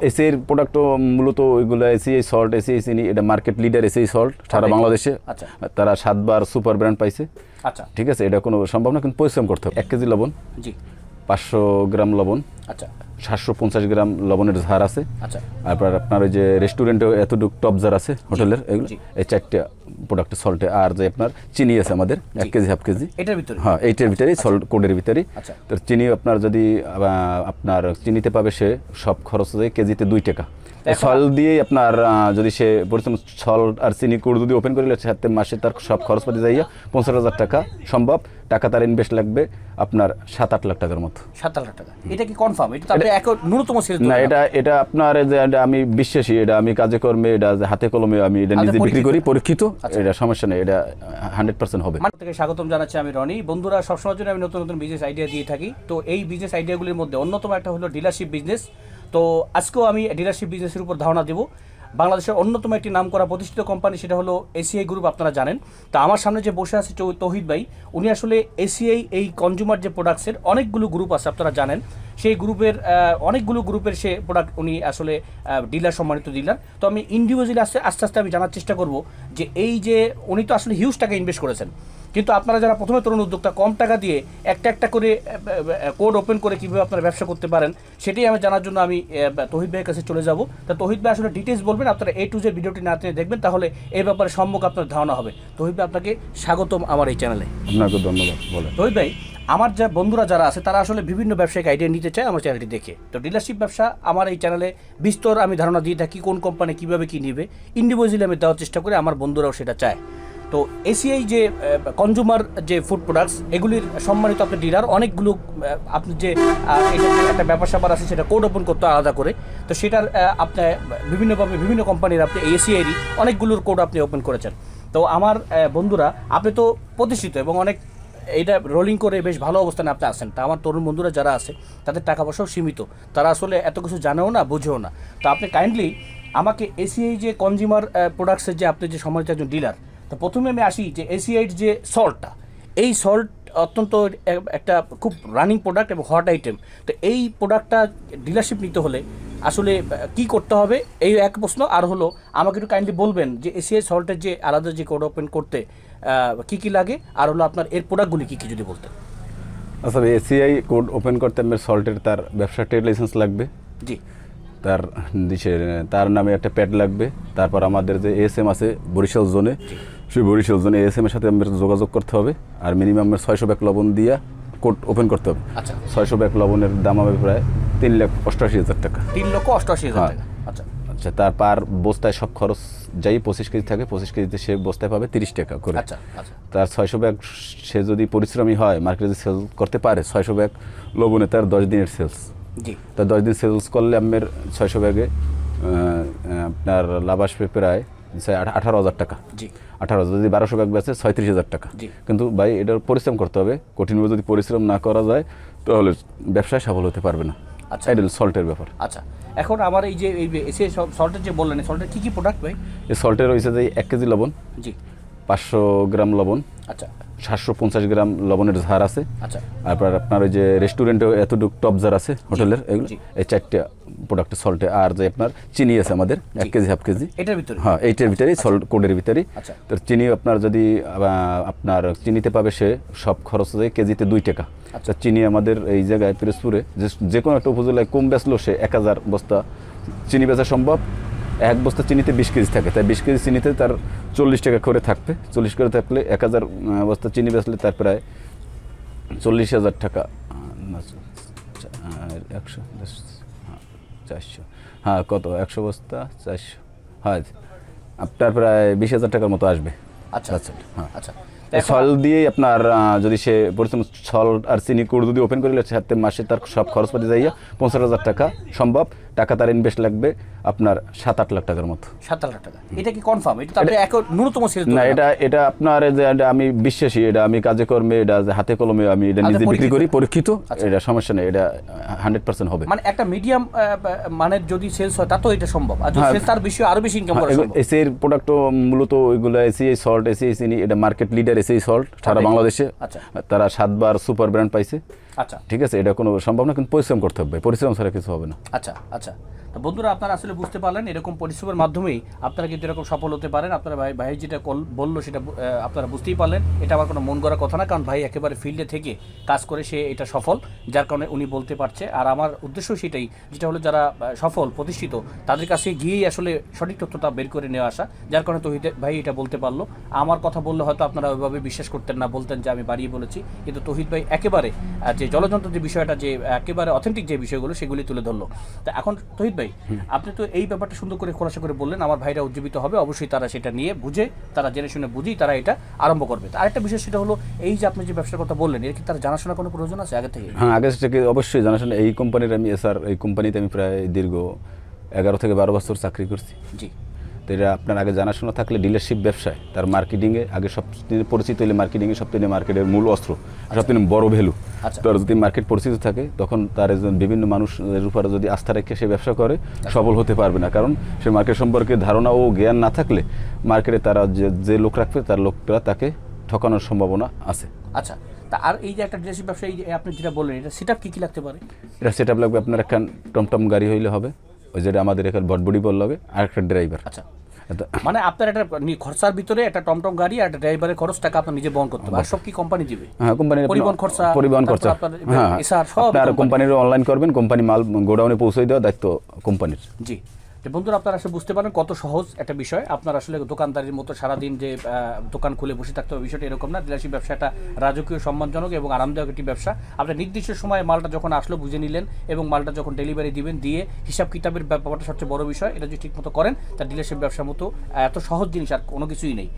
এসির প্রোডাক্ট মূলত ওইগুলো এসি সল্ট এসি চিনি এটা মার্কেট লিডার এসি সল্ট সারা। বাংলাদেশে। আচ্ছা। তারা সাতবার সুপার ব্র্যান্ড পাইছে। আচ্ছা। ঠিক আছে এটা কোনো সম্ভব না কিন্তু পরিশ্রম করতে হবে। এক কেজি লবণ জি। পাঁচশো গ্রাম লবণ আচ্ছা। সাতশো পঞ্চাশ গ্রাম লবণের ঝাড় আছে। আচ্ছা। তারপর আপনার ওই যে রেস্টুরেন্টে এতটুকু টপ জার আছে হোটেলের এগুলো? এই চারটে প্রোডাক্ট সল্টে আর যে আপনার চিনি আছে আমাদের এক কেজি হাফ কেজি। এটার ভিতরে? হ্যাঁ এইটার ভিতরেই সল্ট কোডের ভিতরেই। আচ্ছা। তো চিনি আপনার যদি আপনার চিনিতে পাবে সে সব খরচ যায় কেজিতে দুই টাকা। সল দিয়েই আপনার যদি সে পরিশ্রম সল আর চিনি কোড যদি ওপেন করিলে সাথে মাসে তার সব খরচ পাতি যাইয়া পঞ্চাশ হাজার টাকা সম্ভব। টাকা তার ইনভেস্ট লাগবে আপনার সাত আট লাখ টাকার মতো। সাত আট লাখ টাকা। এটা কি কনফার্ম এটা তো আপনি এক ন্যূনতম সেল না এটা এটা আপনার যে আমি বিশ্বাসী এটা আমি কাজে কর্মে এটা হাতে কলমে আমি এটা নিজে বিক্রি করি পরীক্ষিত। এটা সমস্যা নেই এটা হান্ড্রেড পার্সেন্ট হবে। থেকে স্বাগতম জানাচ্ছি আমি রনি। বন্ধুরা সবসময় জন্য আমি নতুন নতুন বিজনেস আইডিয়া দিয়ে থাকি। তো এই বিজনেস আইডিয়াগুলির মধ্যে অন্যতম একটা হলো ডিলারশিপ বিজনেস তো আজকেও আমি ডিলারশিপ বিজনেসের উপর ধারণা দেবো। বাংলাদেশের অন্যতম একটি নাম করা প্রতিষ্ঠিত কোম্পানি সেটা হলো এসিআই গ্রুপ আপনারা জানেন। তো আমার সামনে যে বসে আছে তৌহিদ ভাই উনি আসলে এসিআই এই কনজিউমার যে প্রোডাক্টসের অনেকগুলো গ্রুপ আছে আপনারা জানেন। সেই গ্রুপের অনেকগুলো গ্রুপের সে প্রোডাক্ট উনি আসলে ডিলার সম্মানিত ডিলার তো আমি ইন্ডিভিজুয়ালি আস্তে আস্তে আস্তে আমি জানার চেষ্টা করব যে এই যে উনি তো আসলে হিউজ টাকা ইনভেস্ট করেছেন। কিন্তু আপনারা যারা প্রথমে তরুণ উদ্যোক্তা কম টাকা দিয়ে একটা একটা করে কোড ওপেন করে কীভাবে আপনারা ব্যবসা করতে পারেন সেটাই আমি জানার জন্য আমি তহিদ ভাইয়ের কাছে চলে যাব। তা তহিদ ভাই আসলে ডিটেলস বলবেন আপনারা এ টু জেড ভিডিওটি না টেনে দেখবেন তাহলে এই ব্যাপারে সম্মুখ আপনার ধারণা হবে। তহিদ ভাই আপনাকে স্বাগতম আমার এই চ্যানেলে আপনাকে ধন্যবাদ বলেন। তহিদ ভাই আমার যে বন্ধুরা যারা আছে তারা আসলে বিভিন্ন ব্যবসায়িক আইডিয়া নিতে চায় আমার চ্যানেলটি দেখে। তো ডিলারশিপ ব্যবসা আমার এই চ্যানেলে বিস্তর আমি ধারণা দিয়ে থাকি কোন কোম্পানি কীভাবে কী নেবে। ইন্ডিভিজুয়ালি আমি দেওয়ার চেষ্টা করি আমার বন্ধুরাও সেটা চায়। তো এসিআই যে কনজুমার যে ফুড প্রোডাক্টস এগুলির সম্মানিত আপনি ডিলার অনেকগুলো আপনি যে একটা ব্যাপার স্যাপার আছে সেটা কোড ওপেন করতে আলাদা করে। তো সেটার আহ, আপনি বিভিন্নভাবে বিভিন্ন কোম্পানির আপনি এসিআইরই অনেকগুলোর কোড আপনি ওপেন করেছেন। তো আমার বন্ধুরা আপনি তো প্রতিষ্ঠিত এবং অনেক এইটা রোলিং করে বেশ ভালো অবস্থানে আপনি আসেন তা আমার তরুণ বন্ধুরা যারা আছে, তাদের টাকা পয়সাও সীমিত। তারা আসলে এত কিছু জানেও না, বুঝেও না। তো আপনি কাইন্ডলি আমাকে এসিআই যে কনজিউমার প্রোডাক্টসের যে আপনি যে সম্মানিত একজন ডিলার তো প্রথমে আমি আসি যে এসিআইর যে সল্টটা এই সল্ট অত্যন্ত একটা খুব রানিং প্রোডাক্ট এবং হট আইটেম তো এই প্রোডাক্টটা ডিলারশিপ নিতে হলে আসলে কি করতে হবে? এই এক প্রশ্ন। আর হলো আমাকে একটু কাইন্ডলি বলবেন যে এসিআই সল্টের যে আলাদা যে কোড ওপেন করতে কি কি লাগে? আর হলো আপনার এর প্রোডাক্টগুলি কি কি যদি বলতেন? আসলে এসিআই কোড ওপেন করতে আমার সল্টের তার ব্যবসা ট্রেড লাইসেন্স লাগবে। জি। তার তার নামে একটা প্যাড লাগবে। তারপর আমাদের যে এসএম আছে বরিশাল জোনে সেই বরিশাল জোনে এসএম এর সাথে আমাদের যোগাযোগ করতে হবে। আর মিনিমাম ছয়শো ব্যাগ লবণ দিয়া কোড ওপেন করতে হবে। আচ্ছা। ছয়শো ব্যাগ লবণের দাম হবে প্রায় তিন লাখ অষ্টআশি হাজার টাকা। তিন লক্ষ অষ্টআশি হাজার হ্যাঁ। টাকা। আচ্ছা। আচ্ছা তার পার বস্তায় সব খরচ যাই পঁচিশ কেজি থাকে পঁচিশ কেজিতে সে বস্তায় পাবে তিরিশ টাকা করে। আচ্ছা আচ্ছা। তার ছয়শো ব্যাগ সে যদি পরিশ্রমী হয় মার্কেটে যদি সেল করতে পারে ছয়শো ব্যাগ লবণে তার দশ দিনের সেলস। জি। তা দশ দিন সেলস করলে আমার ছয়শো ব্যাগে আপনার লাভ আসবে প্রায় আঠারো হাজার টাকা। জি। আঠারো হাজার যদি বারোশো ব্যাগ বেচে ছয়ত্রিশ হাজার টাকা। কিন্তু ভাই এটার পরিশ্রম করতে হবে। কঠিনভাবে যদি পরিশ্রম না করা যায় তাহলে ব্যবসায় সফল হতে পারবে না। আচ্ছা। এটা সল্টের ব্যাপার। আচ্ছা। এখন আমার এই যে এই এসে সল্টের যে বললেন সল্টের কি কি প্রোডাক্ট ভাই? এই সল্টের রয়েছে যে এক কেজি লবণ জি। পাঁচশো গ্রাম লবণ আচ্ছা। সাতশো পঞ্চাশ গ্রাম লবণের ঝাড় আছে। আচ্ছা। তারপর আপনার ওই যে রেস্টুরেন্টে এতটুকু টপ জার আছে হোটেলের এগুলো। এই চারটে প্রোডাক্ট সল্টে আর যে আপনার চিনি আছে আমাদের এক কেজি হাফ কেজি। এটার ভিতরে? হ্যাঁ এইটার ভিতরেই সল্ট কোডের ভিতরেই। আচ্ছা। তো চিনি আপনার যদি আপনার চিনিতে পাবে সে সব খরচ যায় কেজিতে দুই টাকা। আচ্ছা। চিনি আমাদের এই জায়গায় পিরোজপুরে যে যে কোনো একটা উপজেলায় কম বেচলো সে এক হাজার বস্তা চিনি বেচা সম্ভব। এক বস্তা চিনিতে বিশ কেজি থাকে তাই বিশ কেজি চিনিতে তার চল্লিশ টাকা করে থাকবে। চল্লিশ করে থাকলে এক হাজার বস্তা চিনি বেচলে তার প্রায় চল্লিশ হাজার টাকা। আহ, একশো হ্যাঁ, চারশো। হ্যাঁ কত? একশো বস্তা চারশো। হ্যাঁ আপনার প্রায় বিশ হাজার টাকার মতো আসবে। আচ্ছা। আচ্ছা হ্যাঁ। আচ্ছা। সল দিয়েই আপনার যদি সে পরিশ্রম সল আর চিনি কোড যদি ওপেন সাথে মাসে তার সব খরচপাতি যাইয়া পঞ্চাশ হাজার টাকা সম্ভব টাকা তার ইনভেস্ট লাগবে আপনার সাত আট লাখ টাকার মতো। সাত লাখ টাকা। এটা কি কনফার্ম এটা ন্যূনতম না এটা এটা আপনার যে আমি বিশ্বাসী এটা আমি কাজে কর্মে এটা যে হাতে কলমে আমি এটা আচ্ছা, নিজে বিক্রি করি পরীক্ষিত আচ্ছা। এটা সমস্যা নেই এটা হান্ড্রেড পার্সেন্ট হবে। মানে একটা মিডিয়াম মানের যদি সেলস হয় তা তো এটা সম্ভব। আর যদি হ্যাঁ। সেলস তার বেশি হয়, আরও বেশি ইনকাম করা সম্ভব। এসির প্রোডাক্ট মূলত ওইগুলো এসি সল্ট এসি ইনি এটা মার্কেট লিডার এসি সল্ট সারা। বাংলাদেশে। আচ্ছা। তারা সাতবার সুপার ব্র্যান্ড পাইছে। আচ্ছা। ঠিক আছে? এটা কোনো সম্ভব না কিন্তু পরিশ্রম করতে হবে পরিশ্রম ছাড়া কিছু হবে না। আচ্ছা আচ্ছা। তো বন্ধুরা, আপনারা আসলে বুঝতে পারলেন, এরকম পরিশ্রমের মাধ্যমেই আপনারা কিন্তু এরকম সফল হতে পারেন। আপনারা ভাই ভাই যেটা বলল সেটা আপনারা বুঝতেই পারলেন। এটা আমার কোনো মন গড়া কথা না, কারণ ভাই একেবারে ফিল্ডে থেকে কাজ করে সে এটা সফল, যার কারণে উনি বলতে পারছে। আর আমার উদ্দেশ্য সেটাই, যেটা হলো যারা সফল, প্রতিষ্ঠিত, তাদের কাছে গিয়েই আসলে সঠিক তথ্যটা বের করে নিয়ে আসা, যার কারণে তহিদ ভাই এটা বলতে পারল। আমার কথা বললে হয়তো আপনারা ওইভাবে বিশ্বাস করতেন না, বলতেন যে আমি বাড়িয়ে বলেছি। কিন্তু তহিদ ভাই একেবারে যে জলযন্ত্র যে বিষয়টা, যে একেবারে অথেন্টিক যে বিষয়গুলো, সেগুলি তুলে ধরলো। তা এখন তহিদ আপনি তো এই ব্যাপারটা সুন্দর করে খোলাসা করে বললেন আমার ভাইরা উজ্জীবিত হবে অবশ্যই তারা সেটা নিয়ে বুঝে তারা জেনে শুনে বুঝেই তারা এটা আরম্ভ করবে। তো আরেকটা বিষয় সেটা হলো এই যে আপনি যে ব্যবসার কথা বললেন এর কি তার জানাশোনা কোনো প্রয়োজন আছে আগে থেকে? হ্যাঁ আগে থেকে অবশ্যই জানাশোনা। এই কোম্পানির আমি এসআর এই কোম্পানিতে আমি প্রায় দীর্ঘ এগারো থেকে বারো বছর চাকরি করছি। জি। তো এটা আপনার আগে জানাশোনা থাকলে ডিলারশিপ ব্যবসায় তার মার্কেটিংয়ে আগে সব থেকে পরিচিত হলে মার্কেটিংয়ে সব থেকে মার্কেটের মূল অস্ত্র সব থেকে বড় ভ্যালু। আচ্ছা। তার যদি মার্কেট পরিচিত থাকে তখন তার একজন বিভিন্ন মানুষের উপরে যদি আস্থা রেখে সে ব্যবসা করে সফল হতে পারবে না। কারণ সে মার্কেট সম্পর্কে ধারণা ও জ্ঞান না থাকলে মার্কেটে তারা যে যে লোক রাখবে তার লোকরা তাকে ঠকানোর সম্ভাবনা আছে। আচ্ছা তা আর এই যে একটা ড্রেসিং ব্যবসা এই যে আপনি যেটা বললেন এটা সেটা কী কী লাগতে পারে? এটা সেট আপ লাগবে আপনার একটা টমটম গাড়ি হইলে হবে। ওই যেটা আমাদের এখানে বটবডি বল লাগে আর একটা ড্রাইভার আচ্ছা মানে আপনার একটা নি- খরচার ভিতরে একটা টমটম গাড়ি আর ড্রাইভারের খরচ টাকা আপনি নিজে বহন করতে পারবেন সব কি কোম্পানি দিবে? হ্যাঁ কোম্পানি পরিবহন খরচা, পরিবহন খরচ। হ্যাঁ সব আপনার কোম্পানি। কোম্পানির অনলাইন করবেন কোম্পানি মাল গোডাউনে পৌঁছে দেওয়া দায়িত্ব কোম্পানির জি। যে বন্ধুরা, আপনারা আসলে বুঝতে পারেন কত সহজ একটা বিষয়। আপনার আসলে দোকানদারির মতো সারাদিন যে দোকান খুলে বসে থাকতে হবে, বিষয়টা এরকম না। ডিলারশিপ ব্যবসাটা রাজকীয় সম্মানজনক এবং আরামদায়ক একটি ব্যবসা। আপনি নির্দিষ্ট সময়ে মালটা যখন আসলো বুঝে নিলেন এবং মালটা যখন ডেলিভারি দিবেন, দিয়ে হিসাব কিতাবের ব্যাপারটা সবচেয়ে বড় বিষয়, এটা যদি ঠিকমতো করেন তার ডিলারশিপ ব্যবসার মতো এত সহজ জিনিস আর কোনো কিছুই নেই।